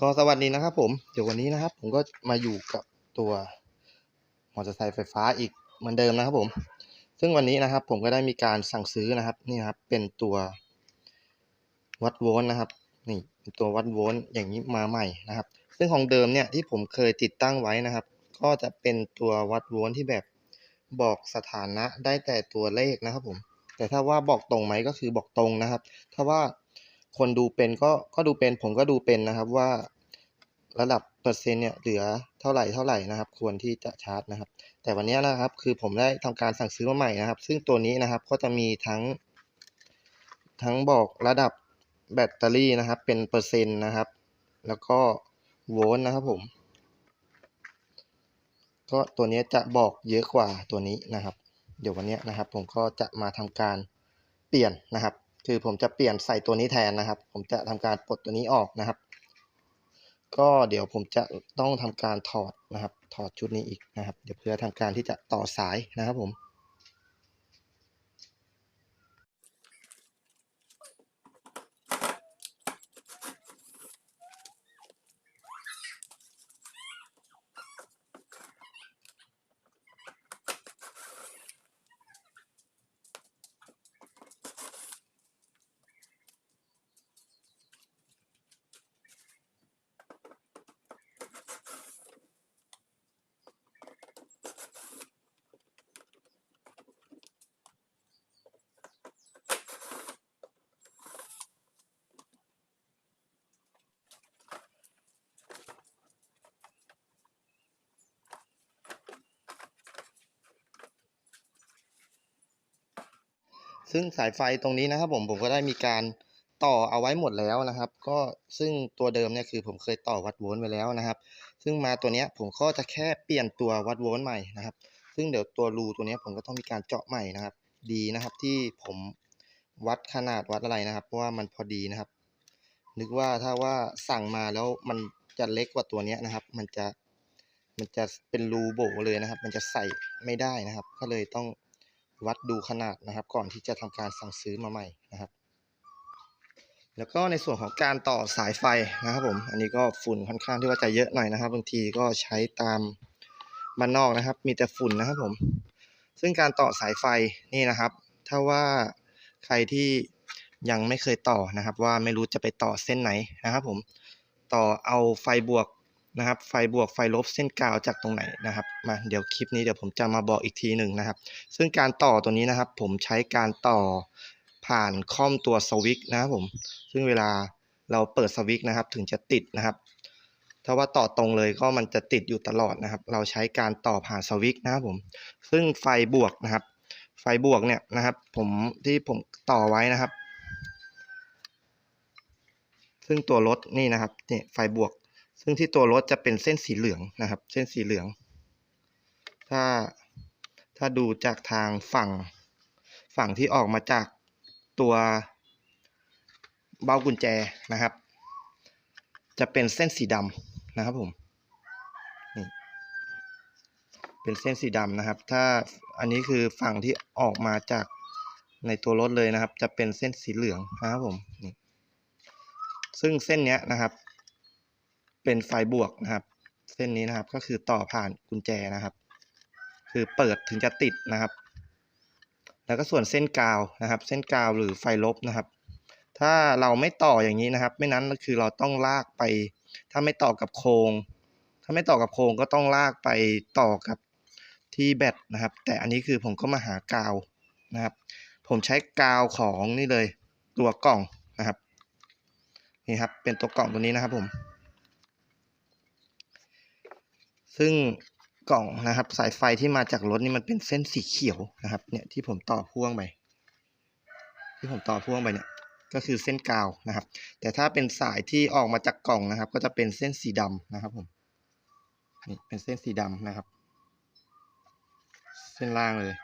ก็สวัสดีนะครับผม เดี๋ยววันนี้นะครับ ผมก็มาอยู่กับตัวมอเตอร์ไซค์ไฟฟ้าอีกเหมือนเดิมนะครับผม ซึ่งวันนี้นะครับ ผมก็ได้มีการสั่งซื้อนะครับนี่ครับ เป็นตัววัดโวลต์นะครับ นี่เป็นตัววัดโวลต์อย่างนี้มาใหม่นะครับ ซึ่งของเดิมเนี่ยที่ผมเคยติดตั้งไว้นะครับ ก็จะเป็นตัววัดโวลต์ที่แบบบอกสถานะได้แต่ตัวเลขนะครับผม แต่ถ้าว่าบอกตรงไหมก็คือบอกตรงนะครับ ถ้าว่า คนดูเป็นก็ก็ดูเป็นผมก็ดูเป็นนะครับว่าระดับเปอร์เซ็นต์เนี่ยเหลือเท่าไหร่เท่าไหร่นะครับ ควรที่จะชาร์จนะครับ แต่วันนี้นะครับคือผมได้ทำการสั่งซื้อมาใหม่นะครับ ซึ่งตัวนี้นะครับก็จะมีทั้ง ทั้งบอกระดับแบตเตอรี่นะครับ เป็นเปอร์เซ็นต์นะครับ แล้วก็โวลต์นะครับผม ก็ตัวนี้จะบอกเยอะกว่าตัวนี้นะครับ เดี๋ยววันนี้นะครับ ผมก็จะมาทำการเปลี่ยนนะครับ คือผมจะเปลี่ยนใส่ตัวนี้แทนนะครับ ผมจะทำการปลดตัวนี้ออกนะครับ ก็เดี๋ยวผมจะต้องทำการถอดนะครับ ถอดชุดนี้อีกนะครับ เดี๋ยวเพื่อทำการที่จะต่อสายนะครับผม ซึ่งสายไฟตรงนี้นะครับผมผมก็ได้มีการต่อเอาไว้หมดแล้วนะครับ ก็ซึ่งตัวเดิมเนี่ยคือผมเคยต่อวัดโวลต์ไว้แล้วนะครับ ซึ่งมาตัวเนี้ยผมก็จะแค่เปลี่ยนตัววัดโวลต์ใหม่นะครับ ซึ่งเดี๋ยวตัวรูตัวเนี้ยผมก็ต้องมีการเจาะใหม่นะครับ ดีนะครับที่ผมวัดขนาดวัดอะไรนะครับ เพราะว่ามันพอดีนะครับ นึกว่าถ้าว่าสั่งมาแล้วมันจะเล็กกว่าตัวเนี้ยนะครับ มันจะมันจะเป็นรูโบเลยนะครับ มันจะใส่ไม่ได้นะครับ ก็เลยต้อง วัดดูขนาดนะครับ ก่อนที่จะทำการสั่งซื้อมาใหม่นะครับ แล้วก็ในส่วนของการต่อสายไฟนะครับผม อันนี้ก็ฝุ่นค่อนข้างที่ว่าจะเยอะหน่อยนะครับ บางทีก็ใช้ตามบ้านนอกนะครับ มีแต่ฝุ่นนะครับผม ซึ่งการต่อสายไฟนี่นะครับ ถ้าว่าใครที่ยังไม่เคยต่อนะครับ ว่าไม่รู้จะไปต่อเส้นไหนนะครับผม ต่อเอาไฟบวก นะครับไฟบวกไฟลบเส้นกาวจากตรงไหนนะครับมาเดี๋ยวคลิปนี้เดี๋ยวผมจะมาบอกอีกทีหนึ่งนะครับ ซึ่งการต่อตัวนี้นะครับ ผมใช้การต่อผ่านคอมตัวสวิตช์นะครับผมซึ่งเวลาเราเปิดสวิตช์นะครับ ถึงจะติดนะครับ ถ้าว่าต่อตรงเลยก็มันจะติดอยู่ตลอดนะครับ เราใช้การต่อผ่านสวิตช์นะครับผมซึ่งไฟบวกนะครับ ไฟบวกเนี่ยนะครับ ผมที่ผมต่อไว้นะครับ ซึ่งตัวรถนี่นะครับเนี่ยไฟบวก ซึ่งที่ตัวรถจะเป็นเส้นสีเหลืองนะครับ เส้นสีเหลือง ถ้าถ้าดูจากทางฝั่งฝั่งที่ออกมาจากตัวเบ้ากุญแจนะครับ จะเป็นเส้นสีดำนะครับผมนี่เป็นเส้นสีดำนะครับ ถ้าอันนี้คือฝั่งที่ออกมาจากในตัวรถเลยนะครับ จะเป็นเส้นสีเหลืองนะครับผมนี่ซึ่งเส้นเนี้ยนะครับ เป็นไฟบวกนะครับ เส้นนี้นะครับก็คือต่อผ่านกุญแจนะครับ คือเปิดถึงจะติดนะครับ แล้วก็ส่วนเส้นกาวนะครับ เส้นกาวหรือไฟลบนะครับ ถ้าเราไม่ต่ออย่างนี้นะครับ ไม่นั้นก็คือเราต้องลากไป ถ้าไม่ต่อกับโครงถ้าไม่ต่อกับโครงก็ต้องลากไปต่อกับที่แบตนะครับ แต่อันนี้คือผมก็มาหากาวนะครับ ผมใช้กาวของนี่เลยตัวกล่องนะครับนี่ครับเป็นตัวกล่องตัวนี้นะครับผม ซึ่งกล่องนะครับ สายไฟที่มาจากรถนี่มันเป็นเส้นสีเขียวนะครับ เนี่ยที่ผมต่อพ่วงไปที่ผมต่อพ่วงไปเนี่ย ก็คือเส้นกาวนะครับ แต่ถ้าเป็นสายที่ออกมาจากกล่องนะครับ ก็จะเป็นเส้นสีดำนะครับผมนี่เป็นเส้นสีดำนะครับ เส้นล่างเลย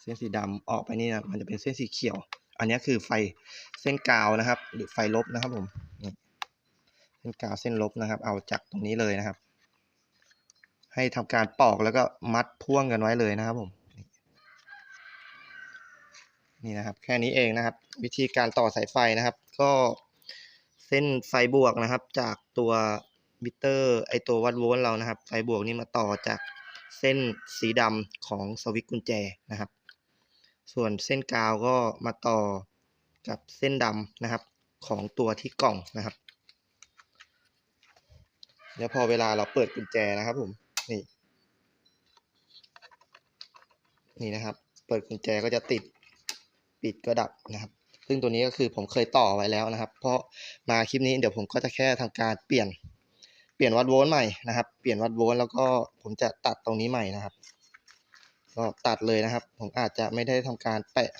เส้นสีดำออกไปนี่นะมันจะเป็นเส้นสีเขียว อันนี้คือไฟเส้นกาวนะครับ หรือไฟลบนะครับผมนี่เส้นกาวเส้นลบนะครับ เอาจากตรงนี้เลยนะครับ ให้ทำการปอกแล้วก็มัดพ่วงกันไว้เลยนะครับผม นี่นะครับ แค่นี้เองนะครับ วิธีการต่อสายไฟนะครับ ก็เส้นไฟบวกนะครับ จากตัวมิเตอร์ไอตัววัดโวลต์เรานะครับ ไฟบวกนี่มาต่อจากเส้นสีดำของสวิตช์กุญแจนะครับ ส่วนเส้นกาวก็มาต่อกับเส้นดำนะครับของตัวที่กล่องนะครับ แล้วพอเวลาเราเปิดกุญแจนะครับผม นี่นะครับ เปิดกุญแจก็จะติดปิดก็ดับนะครับ ซึ่งตัวนี้ก็คือผมเคยต่อไว้แล้วนะครับ เพราะมาคลิปนี้เดี๋ยวผมก็จะแค่ทำการเปลี่ยนเปลี่ยนวัดโวลต์ใหม่นะครับ เปลี่ยนวัดโวลต์แล้วก็ผมจะตัดตรงนี้ใหม่นะครับ ก็ตัดเลยนะครับ ผมอาจจะไม่ได้ทำการแปะ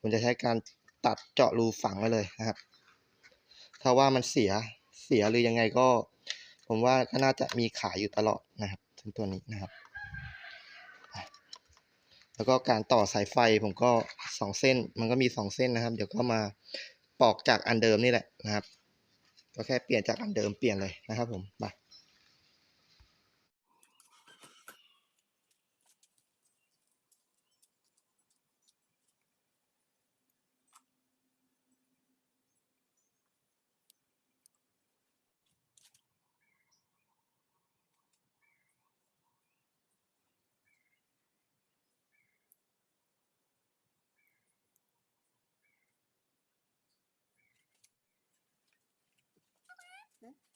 ผมจะใช้การตัดเจาะรูฝังไว้เลยนะครับ ถ้าว่ามันเสียเสียหรือยังไงก็ ผมว่าก็น่าจะมีขายอยู่ตลอดนะครับถึงตัวนี้นะครับ แล้วก็การต่อสายไฟผมก็สองเส้น มันก็มีสองเส้นนะครับ เดี๋ยวก็มาปอกจากอันเดิมนี่แหละนะครับ ก็แค่เปลี่ยนจากอันเดิมเปลี่ยนเลยนะครับผมไป আছে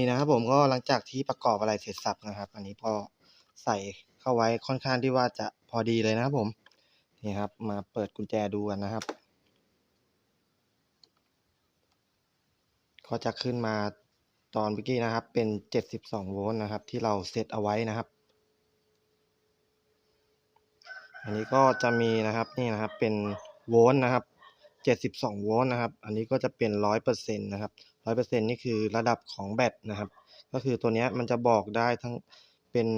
นี่นะครับผมก็หลังจากที่ประกอบอะไรเสร็จสับนะครับ อันนี้พอใส่เข้าไว้ค่อนข้างที่ว่าจะพอดีเลยนะครับผมนี่ครับ มาเปิดกุญแจดูกันนะครับก็จะขึ้นมาตอนเมื่อกี้นะครับ เป็น 72 โวลต์นะครับ ที่เราเซตเอาไว้นะครับ อันนี้ก็จะมีนะครับนี่นะครับเป็นโวลต์นะครับ 72 โวลต์นะครับ อันนี้ก็จะเป็น 100%นะครับ 100%นี่คือระดับของแบตนะครับ ก็คือตัวนี้มันจะบอกได้ทั้งเป็น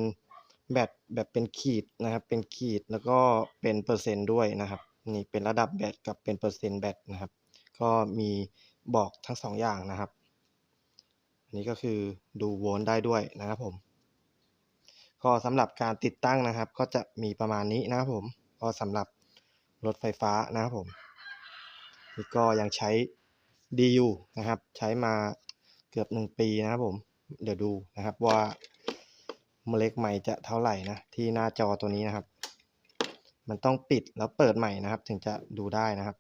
แบตแบบเป็นขีดนะครับ เป็นขีดแล้วก็เป็นเปอร์เซ็นต์ด้วยนะครับ นี่เป็นระดับแบตกับเป็นเปอร์เซ็นต์แบตนะครับ ก็มีบอกทั้งสองอย่างนะครับอันนี้ก็คือดูโวลต์ได้ด้วยนะครับผมก็สำหรับการติดตั้งนะครับ ก็จะมีประมาณนี้นะครับผมก็สำหรับรถไฟฟ้านะครับผมนี่ก็ยังใช้ ดีอยู่นะครับ ใช้มาเกือบหนึ่งปีนะครับผม เดี๋ยวดูนะครับว่าเมล็กใหม่จะเท่าไหร่นะ ที่หน้าจอตัวนี้นะครับ มันต้องปิดแล้วเปิดใหม่นะครับ ถึงจะดูได้นะครับ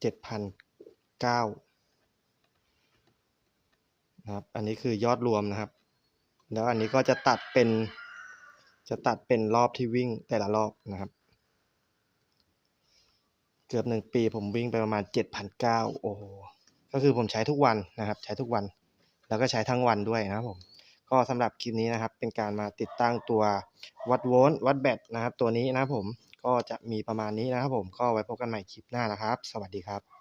เจ็ดพันเก้านะครับ อันนี้คือยอดรวมนะครับ แล้วอันนี้ก็จะตัดเป็น จะตัดเป็นรอบที่วิ่งแต่ละรอบนะครับ เกือบหนึ่งปีผมวิ่งไปประมาณเจ็ดพันเก้าโอ้ก็คือผมใช้ทุกวันนะครับ ใช้ทุกวัน แล้วก็ใช้ทั้งวันด้วยนะครับผมก็สำหรับคลิปนี้นะครับ เป็นการมาติดตั้งตัววัดโวลต์วัดแบตนะครับ ตัวนี้นะครับผมก็จะมีประมาณนี้นะครับผมก็ไว้พบกันใหม่คลิปหน้านะครับ สวัสดีครับ